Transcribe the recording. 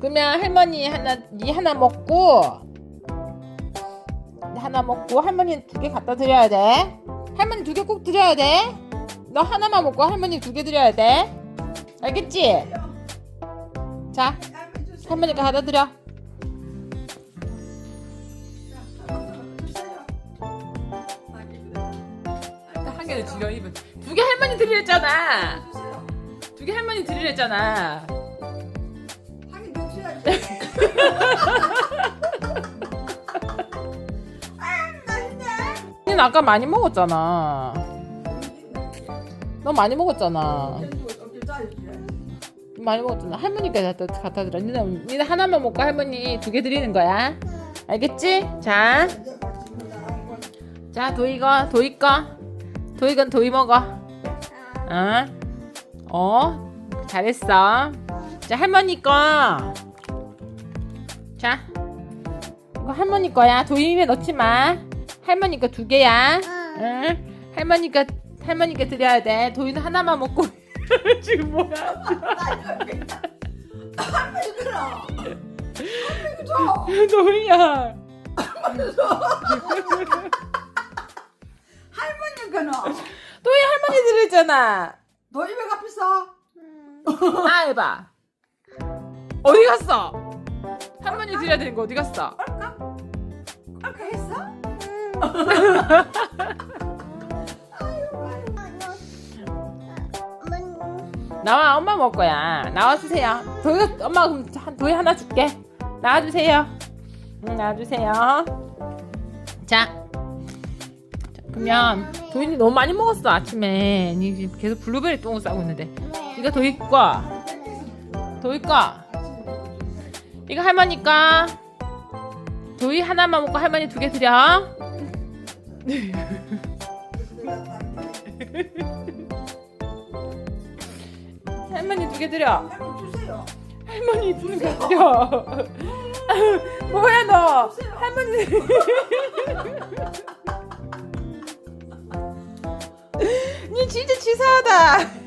그러면 할머니 하나 니 하나 먹고 하나 먹고 할머니 두 개 갖다 드려야 돼. 할머니 두 개 꼭 드려야 돼. 너 하나만 먹고 할머니 두 개 드려야 돼. 알겠지? 자, 할머니가 갖다 드려. 한 개를 주려 입은 두 개 할머니 드리랬잖아. 두개 할머니 드리랬잖아. 하긴 너 줘야지. 아, 맛있네. 니는 아까 많이 먹었잖아. 너 많이 먹었잖아. 많이 먹었잖아. 할머니가 갖다, 갖다 드려. 니는, 니는 하나만 먹고 할머니 두 개 드리는 거야. 알겠지? 자, 자, 도이 거, 도이 거. 도이 건 도이 먹어. 어? 어? 잘했어. 자, 할머니 거. 자, 이거 할머니 거야. 도이 입에 넣지 마. 할머니 거 두 개야. 응? 할머니가, 할머니가 드려야 돼. 도이는 하나만 먹고. 지금 뭐야? 할머니 그러. 할머니 줘. 도이야. 할머니 그너. 도이 할머니 드렸잖아. 너 입에 갚았어? 아, 해봐. 어디 갔어? 할머니 드려야 되는 거 어디 갔어? 꼴깍? 꼴깍 했어? 나와, 엄마 먹을 거야. 나와주세요. 도이, 엄마 그럼 한- 도이 하나 줄게. 나와주세요. 응, 나와주세요. 자. 자, 그러면 도인이 너무 많이 먹었어 아침에. 니 지금 계속 블루베리 똥을 싸고 있는데. 이거 도이 거. 도이 거. 이거 할머니 거. 도이 하나만 먹고 할머니 두 개 드려. 할머니 두 개 드려. 할머니 두개 드려. 뭐야 너? 할머니. 니 진짜 치사하다.